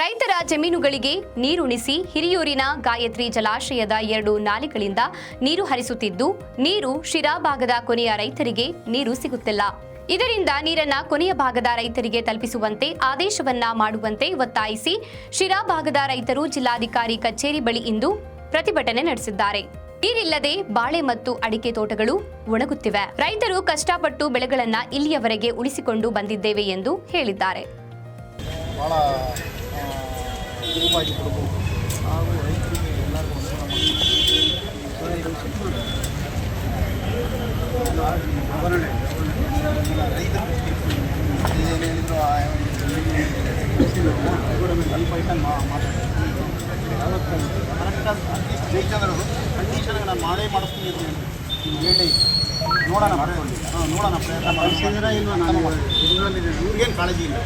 ಜಾನುವಾರುಗಳಿಗೆ ನೀರುಣಿಸಿ ಹಿರಿಯೂರಿನ ಗಾಯತ್ರಿ ಜಲಾಶಯದ ಎರಡು ನಾಲೆಗಳಿಂದ ನೀರು ಹರಿಸುತ್ತಿದ್ದು, ನೀರು ಶಿರಾ ಭಾಗದ ಕೊನೆಯ ರೈತರಿಗೆ ನೀರು ಸಿಗುತ್ತಿಲ್ಲ. ಇದರಿಂದ ನೀರನ್ನ ಕೊನೆಯ ಭಾಗದ ರೈತರಿಗೆ ತಲುಪಿಸುವಂತೆ ಆದೇಶವನ್ನ ಮಾಡುವಂತೆ ಒತ್ತಾಯಿಸಿ ಶಿರಾ ಭಾಗದ ರೈತರು ಜಿಲ್ಲಾಧಿಕಾರಿ ಕಚೇರಿ ಬಳಿ ಇಂದು ಪ್ರತಿಭಟನೆ ನಡೆಸಿದ್ದಾರೆ. ನೀರಿಲ್ಲದೆ ಬಾಳೆ ಮತ್ತು ಅಡಿಕೆ ತೋಟಗಳು ಒಣಗುತ್ತಿವೆ. ರೈತರು ಕಷ್ಟಪಟ್ಟು ಬೆಳೆಗಳನ್ನ ಇಲ್ಲಿಯವರೆಗೆ ಉಳಿಸಿಕೊಂಡು ಬಂದಿದ್ದೇವೆ ಎಂದು ಹೇಳಿದ್ದಾರೆ. ಭಾಳ ಕೊಡಬೇಕು ಹಾಗೂ. ರೈತರಿಗೆ ಎಲ್ಲರಿಗೂ ಅನುಕೂಲ ಕಂಡೀಷನ್ಗೆ ನಾನು ಮಾಡೇ ಮಾಡಿಸ್ತೀನಿ ಅಂತ ಹೇಳಿ ನೋಡೋಣ ಮಾಡ್ಕೊಳ್ಳಿ ನೋಡೋಣ ಪ್ರಯತ್ನ ಮಾಡಿ ಇವ್ರಿಗೇನು ಕಾಳಜಿ ಇಲ್ಲ.